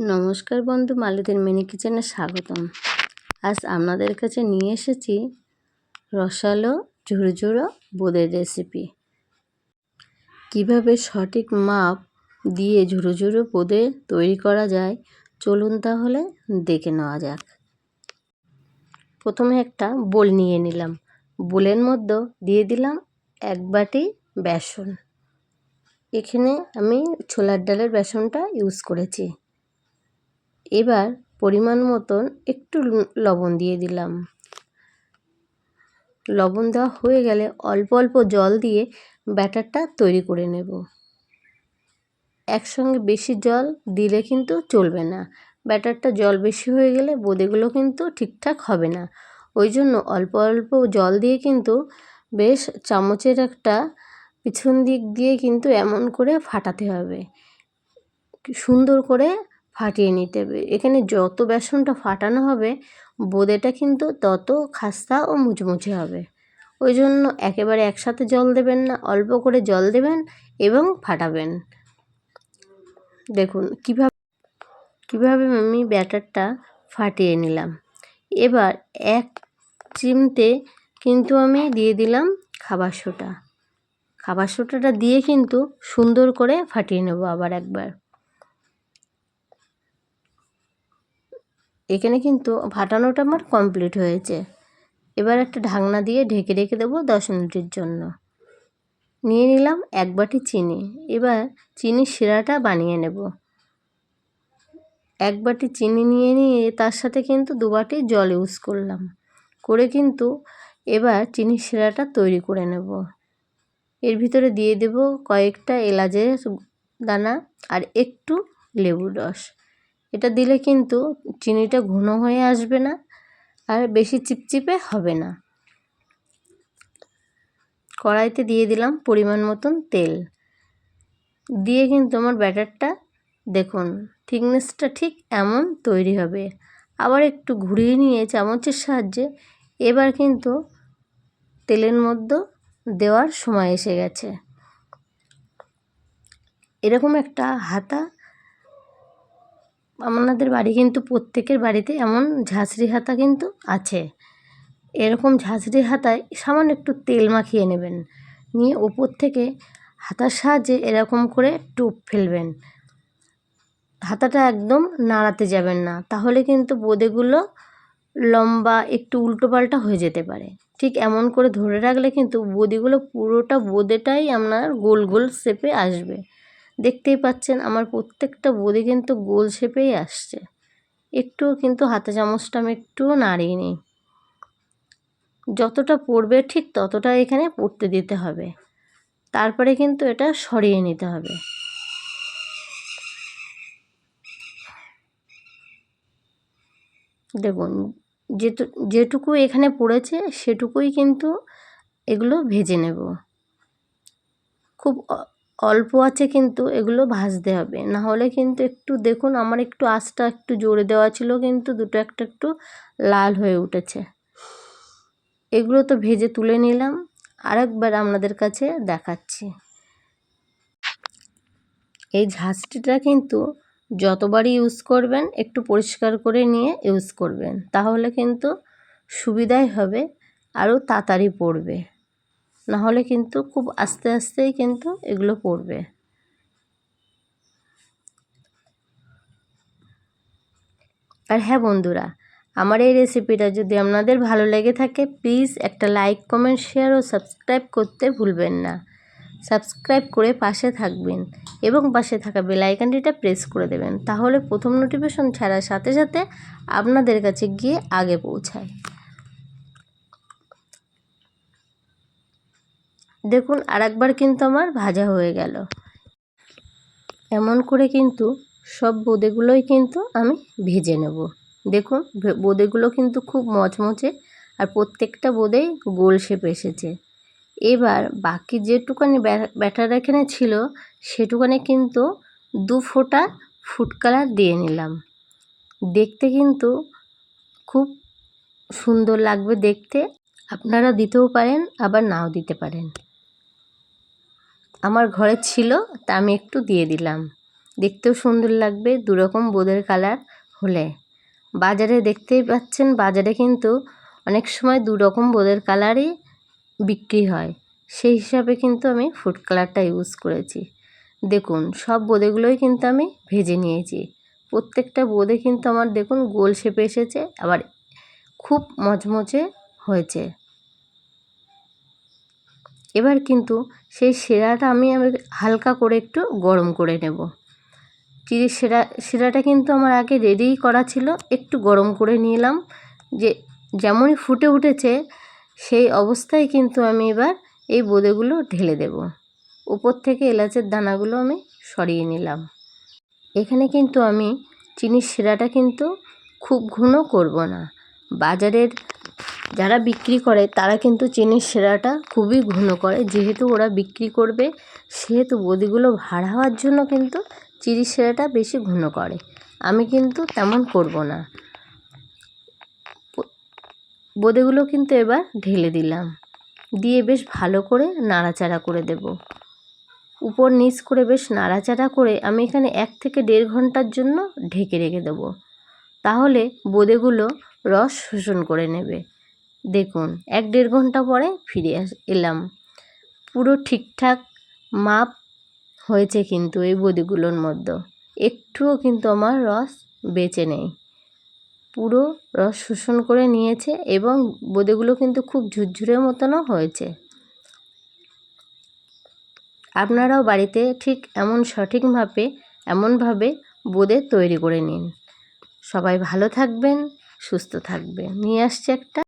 নমস্কার বন্ধু মালতীর মিনি কিচেনে স্বাগতম। আজ আপনাদের কাছে নিয়ে এসেছি রসালো ঝুরঝুরো বোঁদের রেসিপি কীভাবে সঠিক মাপ দিয়ে ঝুরো বোঁদে তৈরি করা যায়, চলুন তাহলে দেখে নেওয়া যাক। প্রথমে একটা বোল নিয়ে নিলাম। বোলের মধ্যে দিয়ে দিলাম এক বাটি বেসন। এখানে আমি ছোলার ডালের বেসনটা ইউজ করেছি। এবার পরিমাণ মতন একটু লবণ দিয়ে দিলাম। লবণ দেওয়া হয়ে গেলে অল্প অল্প জল দিয়ে ব্যাটারটা তৈরি করে নেব। একসঙ্গে বেশি জল দিলে কিন্তু চলবে না। ব্যাটারটা জল বেশি হয়ে গেলে বোঁদেগুলো কিন্তু ঠিকঠাক হবে না। ওই জন্য অল্প অল্প জল দিয়ে কিন্তু বেশ চামচের একটা পিছন দিক দিয়ে কিন্তু এমন করে ফাটাতে হবে। সুন্দর করে ফাটিয়ে নিতে হবে। এখানে যত বেসনটা ফাটানো হবে, বোঁদেটা কিন্তু তত খাস্তা ও মুচমুচে হবে। ওই জন্য একেবারে একসাথে জল দেবেন না, অল্প করে জল দেবেন এবং ফাটাবেন। দেখুন কীভাবে কীভাবে আমি ব্যাটারটা ফাটিয়ে নিলাম। এবার এক চিমতে কিন্তু আমি দিয়ে দিলাম খাবার সোটা খাবার সোটাটা দিয়ে কিন্তু সুন্দর করে ফাটিয়ে নেব আবার একবার। এখানে কিন্তু ফাটানোটা আমার কমপ্লিট হয়েছে। এবার একটা ঢাকনা দিয়ে ঢেকে রেখে দেবো দশ মিনিটের জন্য। নিয়ে নিলাম এক বাটি চিনি। এবার চিনির শিরাটা বানিয়ে নেব। এক বাটি চিনি নিয়ে নিয়ে তার সাথে কিন্তু দু বাটি জল ইউজ করলাম। করে কিন্তু এবার চিনির শিরাটা তৈরি করে নেব। এর ভিতরে দিয়ে দেব কয়েকটা এলাচের দানা আর একটু লেবুর রস। এটা দিলে কিন্তু চিনিটা ঘন হয়ে আসবে না আর বেশি চিপচিপে হবে না। কড়াইতে দিয়ে দিলাম পরিমাণ মতন তেল। দিয়ে কিন্তু আমার ব্যাটারটা দেখুন, থিকনেসটা ঠিক এমন তৈরি হবে। আবার একটু ঘুরিয়ে নিয়ে চামচের সাহায্যে এবার কিন্তু তেলের মধ্যে দেওয়ার সময় এসে গেছে। এরকম একটা হাতা আপনাদের বাড়ি কিন্তু প্রত্যেকের বাড়িতে এমন ঝাঁঝরি হাতা কিন্তু আছে। এরকম ঝাঁঝরি হাতায় সামান্য একটু তেল মাখিয়ে নেবেন। নিয়ে ওপর থেকে হাতার সাহায্যে এরকম করে টুপ ফেলবেন। হাতাটা একদম নাড়াতে যাবেন না। তাহলে কিন্তু বোঁদেগুলো লম্বা একটু উল্টোপাল্টা হয়ে যেতে পারে। ঠিক এমন করে ধরে রাখলে কিন্তু বদিগুলো পুরোটা বোঁদেটাই আপনার গোল গোল শেপে আসবে। দেখতেই পাচ্ছেন আমার প্রত্যেকটা বদি কিন্তু গোল শেপেই আসছে। একটু কিন্তু হাতে চামচটা আমি একটুও নাড়িয়ে নিই। যতটা পড়বে ঠিক ততটা এখানে পড়তে দিতে হবে। তারপরে কিন্তু এটা সরিয়ে নিতে হবে। দেখুন যেটু যেটুকু এখানে পড়েছে সেটুকুই কিন্তু এগুলো ভেজে নেব। খুব অল্প আছে কিন্তু এগুলো ভাজতে হবে। না হলে কিন্তু একটু দেখুন, আমার একটু আঁচটা একটু জোরে দেওয়া ছিল কিন্তু দুটো একটা একটু লাল হয়ে উঠেছে। এগুলো তো ভেজে তুলে নিলাম, আরেকবার আপনাদের কাছে দেখাচ্ছি। এই ঝাঁঝটিটা কিন্তু যতবারই ইউজ করবেন, একটু পরিষ্কার করে নিয়ে ইউজ করবেন, তাহলে কিন্তু সুবিধাই হবে, আরও তাড়াতাড়ি পড়বে। নাহলে কিন্তু খুব আস্তে আস্তেই কিন্তু এগুলো পড়বে। আর হ্যাঁ বন্ধুরা, আমার এই রেসিপিটা যদি আপনাদের ভালো লেগে থাকে প্লিজ একটা লাইক কমেন্ট শেয়ার ও সাবস্ক্রাইব করতে ভুলবেন না। সাবস্ক্রাইব করে পাশে থাকবেন এবং পাশে থাকা বেলাইকানটিটা প্রেস করে দেবেন, তাহলে প্রথম নোটিফিকেশন ছাড়ার সাথে সাথে আপনাদের কাছে গিয়ে আগে পৌঁছায়। দেখুন, আরেকবার কিন্তু আমার ভাজা হয়ে গেল। এমন করে কিন্তু সব বোঁদেগুলোই কিন্তু আমি ভেজে নেব। দেখুন বোঁদেগুলো কিন্তু খুব মচমচে আর প্রত্যেকটা বোঁদেই গোল শেপ এসেছে। এবার বাকি যেটুকানি ব্যাটার এখানে ছিল, সেটুকানি কিন্তু দু ফোঁটা ফুড কালার দিয়ে নিলাম। দেখতে কিন্তু খুব সুন্দর লাগবে দেখতে। আপনারা দিতেও পারেন, আবার নাও দিতে পারেন। আমার ঘরে ছিল, তা আমি একটু দিয়ে দিলাম। দেখতেও সুন্দর লাগবে, দুরকম বোঁদের কালার হলে। বাজারে দেখতেই পাচ্ছেন, বাজারে কিন্তু অনেক সময় দু রকম বোঁদের কালারই বিক্রি হয়। সেই হিসাবে কিন্তু আমি ফুড কালারটা ইউজ করেছি। দেখুন, সব বোঁদেগুলোই কিন্তু আমি ভেজে নিয়েছি। প্রত্যেকটা বোঁদে কিন্তু আমার দেখুন গোল শেপে এসেছে, আবার খুব মচমচে হয়েছে। এবার কিন্তু সেই শিরাটা আমি হালকা করে একটু গরম করে নেব। চিড়ির শিরা শিরাটা কিন্তু আমার আগে রেডিই করা ছিল, একটু গরম করে নিলাম। যে যেমনই ফুটে উঠেছে, সেই অবস্থায় কিন্তু আমি এবার এই বোঁদেগুলো ঢেলে দেব। উপর থেকে এলাচের দানাগুলো আমি সরিয়ে নিলাম। এখানে কিন্তু আমি চিনির শিরাটা কিন্তু খুব ঘন করব না। বাজারের যারা বিক্রি করে, তারা কিন্তু চিনির সেরাটা খুবই ঘন করে। যেহেতু ওরা বিক্রি করবে, সেহেতু বদিগুলো ভাড়া হওয়ার জন্য কিন্তু চিনির সেরাটা বেশি ঘন করে। আমি কিন্তু তেমন করব না। বোঁদেগুলো কিন্তু এবার ঢেলে দিলাম। দিয়ে বেশ ভালো করে নাড়াচাড়া করে দেব। উপর নিচ করে বেশ নাড়াচাড়া করে আমি এখানে এক থেকে দেড় ঘণ্টার জন্য ঢেকে রেখে দেবো। তাহলে বোঁদেগুলো রস শোষণ করে নেবে। দেখুন, এক দেড় ঘণ্টা পরে ফিরে আস, এলাম। পুরো ঠিকঠাক মাপ হয়েছে কিন্তু এই বদিগুলোর মধ্যে। একটুও কিন্তু আমার রস বেঁচে নেই। পুরো রস শোষণ করে নিয়েছে এবং বোঁদেগুলো কিন্তু খুব ঝুরঝুরের মতনও হয়েছে। আপনারাও বাড়িতে ঠিক এমন সঠিকভাবে এমনভাবে বোঁদে তৈরি করে নিন। সবাই ভালো থাকবেন, সুস্থ থাকবেন। নিয়ে আসছে একটা